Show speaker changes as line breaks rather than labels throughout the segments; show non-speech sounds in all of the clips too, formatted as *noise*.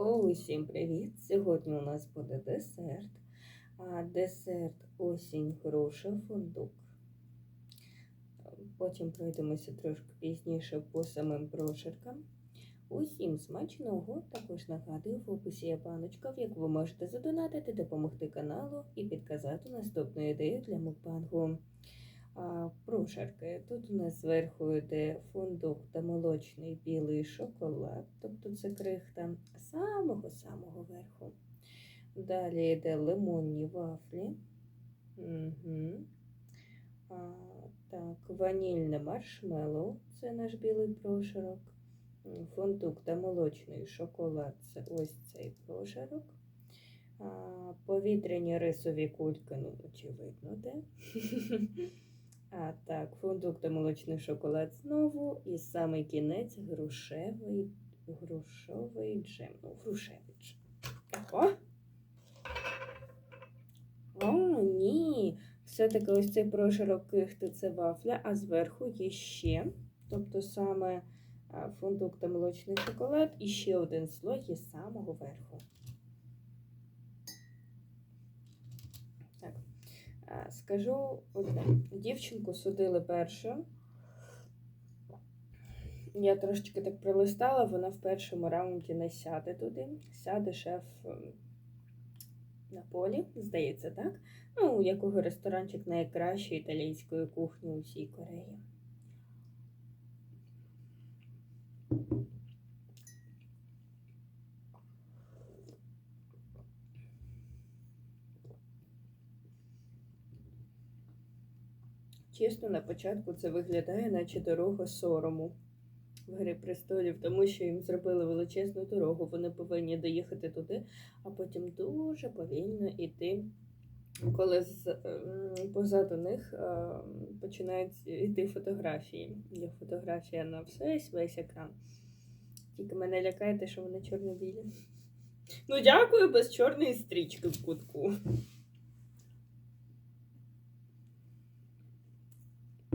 Усім привіт! Сьогодні у нас буде десерт. А, Десерт осінь, груша, фундук. Потім пройдемося трошки пізніше по самим прошаркам. Усім смачного! Також нагадую, в описі є баночка, в яку ви можете задонатити, допомогти каналу і підказати наступну ідею для мукбангу. Прошарки. Тут у нас зверху йде фундук та молочний білий шоколад, тобто це крихта самого-самого верху. Далі йде лимонні вафлі. Угу. А, так, ванільне маршмеллоу, це наш білий прошарок. Фундук та молочний шоколад це ось цей прошарок. Повітряні рисові кульки, ну, очевидно, де. *laughs* А так, фундук та молочний шоколад знову. І самий кінець грушевий, грушовий джем. Ну, грушевий джем. О! О, ні. Все-таки ось цей прошарок кихти це вафля, а зверху є ще. Тобто саме фундук та молочний шоколад і ще один слой є з самого верху. Так. А, Скажу одне. Дівчинку судили першу. Я трошечки так пролистала, вона в першому раунді не сяде туди. Сяде шеф на полі, здається, так? Ну, у якого ресторанчик найкращої італійської кухні у всій Кореї. Чесно, на початку це виглядає, наче дорога сорому в Грі престолів, тому що їм зробили величезну дорогу. Вони повинні доїхати туди, а потім дуже повільно йти. Коли з, ем, позаду них ем, починають йти фотографії. Є фотографія на весь весь екран. Тільки мене лякає те, що вони чорно-білі. Ну, дякую, без чорної стрічки в кутку.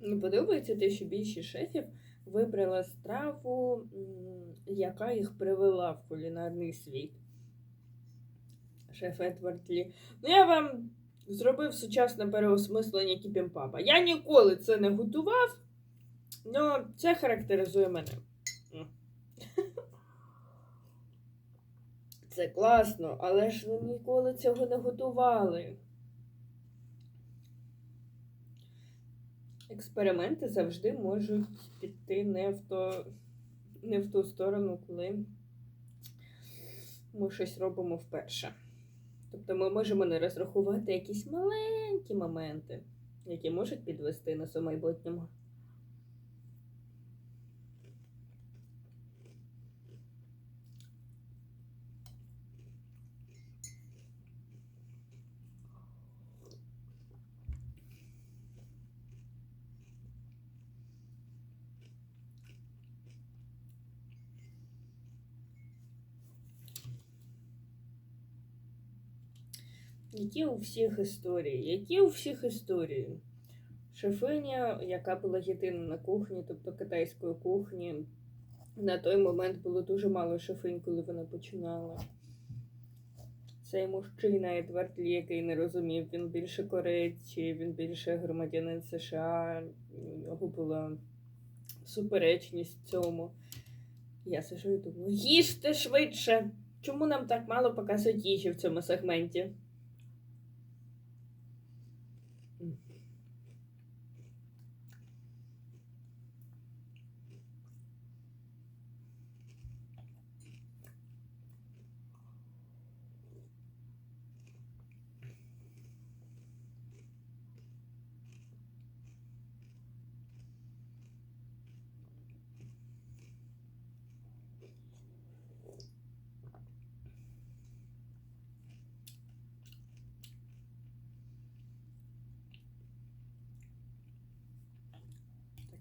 Мені подобається те, що більшість шефів вибрала страву, яка їх привела в кулінарний світ. Шеф Едвард Лі. Ну, я вам зробив сучасне переосмислення кіпімпапа. Я ніколи це не готував, але це характеризує мене. Це класно, але ж ви ніколи цього не готували. Експерименти завжди можуть піти не в, то, не в ту сторону, коли ми щось робимо вперше. Тобто ми можемо не розрахувати якісь маленькі моменти, які можуть підвести нас у майбутньому. Які у всіх історії? Які у всіх історії? Шефиня, яка була єдина на кухні, тобто китайської кухні, на той момент було дуже мало шефинь, коли вона починала. Цей мужчина Едвард Лі, який не розумів, він більше кореєць, чи він більше громадянин США. У нього була суперечність цьому. Я сижу і думаю, їжте швидше! Чому нам так мало показують їжі в цьому сегменті?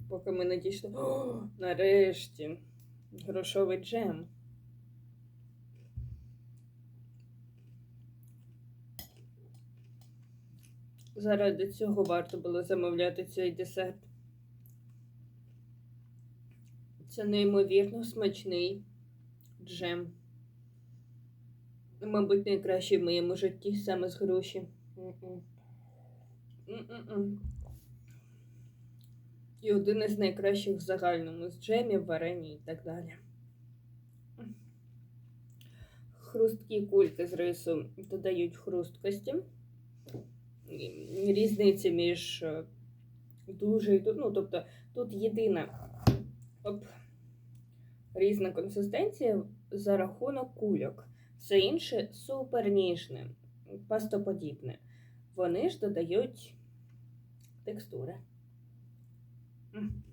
Поки ми не дійшли. О, нарешті. Грошовий джем. Заради цього варто було замовляти цей десерт. Це неймовірно смачний джем. Мабуть, найкращий в моєму житті саме з груші. М-м. М-м-м. І один із найкращих в загальному з джемів, варені і так далі. Хрусткі кульки з рису додають хрусткості. Різниця між е, дуже і ну, тобто тут єдина оп, різна консистенція за рахунок кульок. Все інше супер ніжне, пастоподібне. Вони ж додають текстури. Mm-hmm.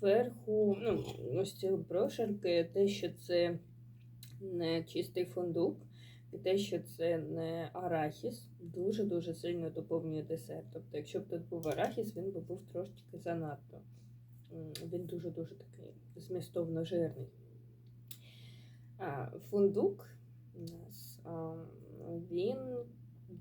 Зверху, ну, ось ці брошерки, те, що це не чистий фундук, і те, що це не арахіс, дуже-дуже сильно доповнює десерт. Тобто, якщо б тут був арахіс, він би був трошки занадто. Він дуже-дуже такий змістовно жирний. А, фундук у нас він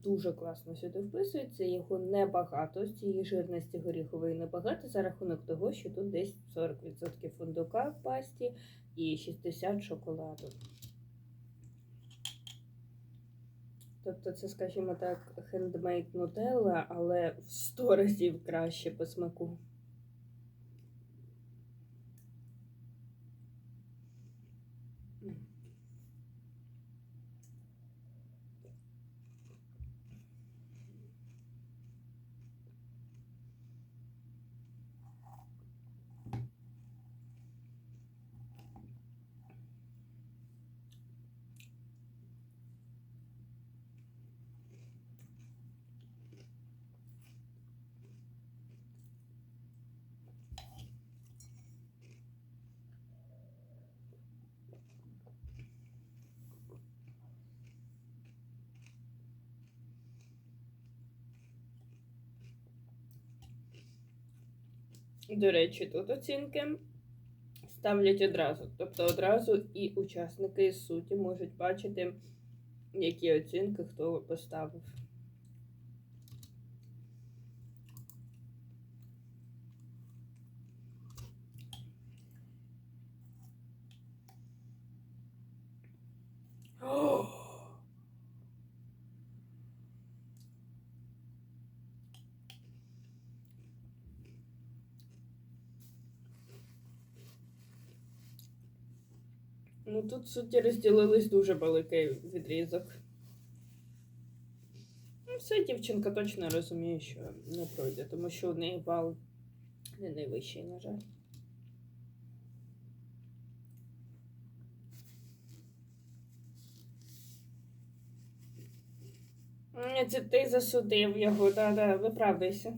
дуже класно сюди вписується. Його небагато з цієї жирності горіхової небагато за рахунок того, що тут десь 40% фундука в пасті і 60 шоколаду. Тобто це, скажімо так, хендмейд нутелла, але в 100 разів краще по смаку. До речі, тут оцінки ставлять одразу. Тобто одразу і учасники судді можуть бачити, які оцінки хто поставив. Ну тут судді розділились дуже великий відрізок. Ну, все, дівчинка точно розуміє, що не пройде, тому що у неї бал не найвищий, на жаль. Це ти засудив його, да-да, виправдайся.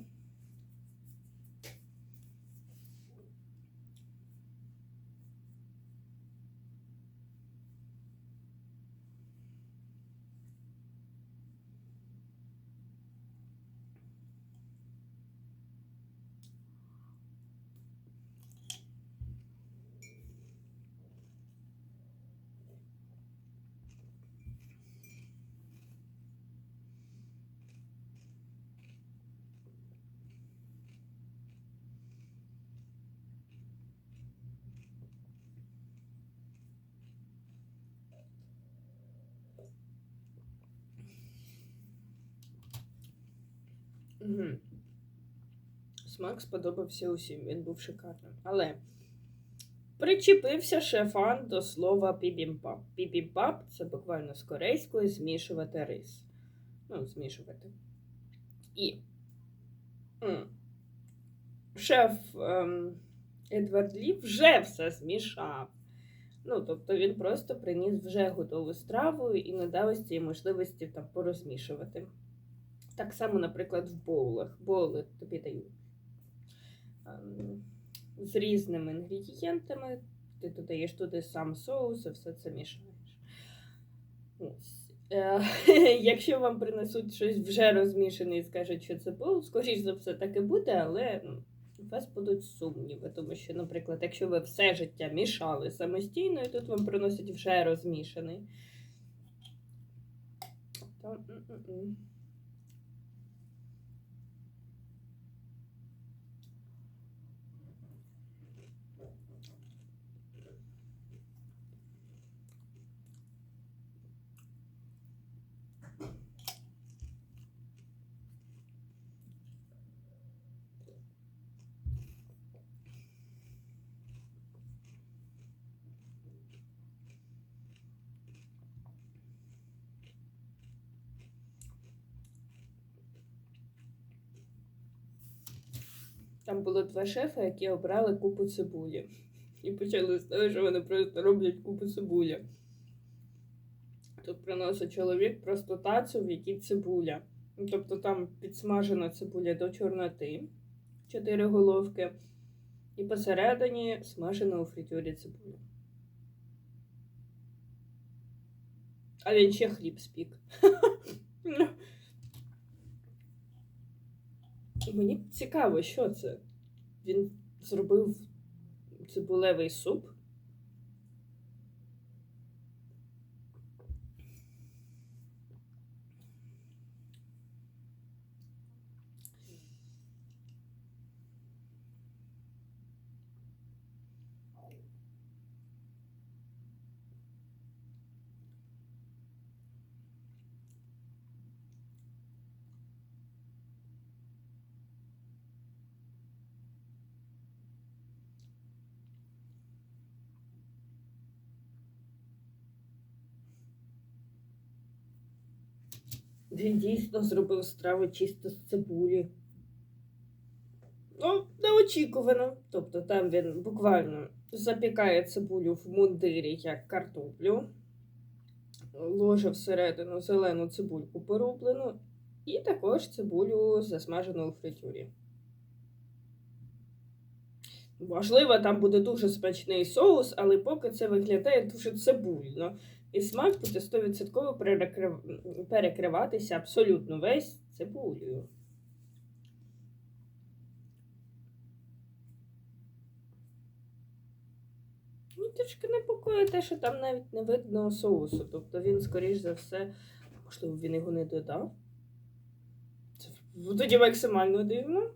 Угу. Смак сподобався усім, він був шикарним. Але причепився шефан до слова пібімпап. Пібімпап це буквально з корейської змішувати рис. Ну, змішувати. І шеф ем, Едвард Лі вже все змішав. Ну, тобто він просто приніс вже готову страву і не дав ось цієї можливості там порозмішувати. Так само, наприклад, в боулах. Боули тобі дають ем, з різними інгредієнтами. Ти додаєш туди сам соус і все це мішаєш. Ось. Е, *laughs* Якщо вам принесуть щось вже розмішане і скажуть, що це боул, скоріш за все так і буде, але у вас будуть сумніви, тому що, наприклад, якщо ви все життя мішали самостійно, і тут вам приносять вже розмішаний, то Там було два шефи, які обрали купу цибулі. І почали з того, що вони просто роблять купу цибулі. Тут приносить чоловік просто тацю, в якій цибуля. Ну, Тобто там підсмажена цибуля до чорноти, чотири головки, і посередині смажена у фритюрі цибуля. А він ще хліб спік. *laughs* Мені цікаво, що це. Він зробив цибулевий суп. Він дійсно зробив страву чисто з цибулі. Ну, неочікувано. Тобто там він буквально запікає цибулю в мундирі як картоплю, ложе всередину зелену цибульку порублену, і також цибулю засмажену у фритюрі. Можливо, там буде дуже смачний соус, але поки це виглядає дуже цибульно. І смак буде 100% перекриватися абсолютно весь цибулею. Ну, трішки непокоїть те, що там навіть не видно соусу. Тобто він, скоріш за все, можливо, він його не додав. Це тоді максимально дивно.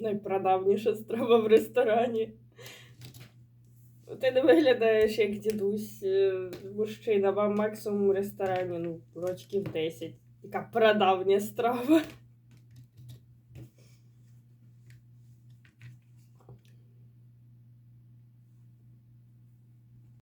Найпрадавніша страва в ресторані. Ти не виглядаєш як дідусь, е, мужчина, вам максимум в ресторані, ну, рочків 10. Яка прадавня страва.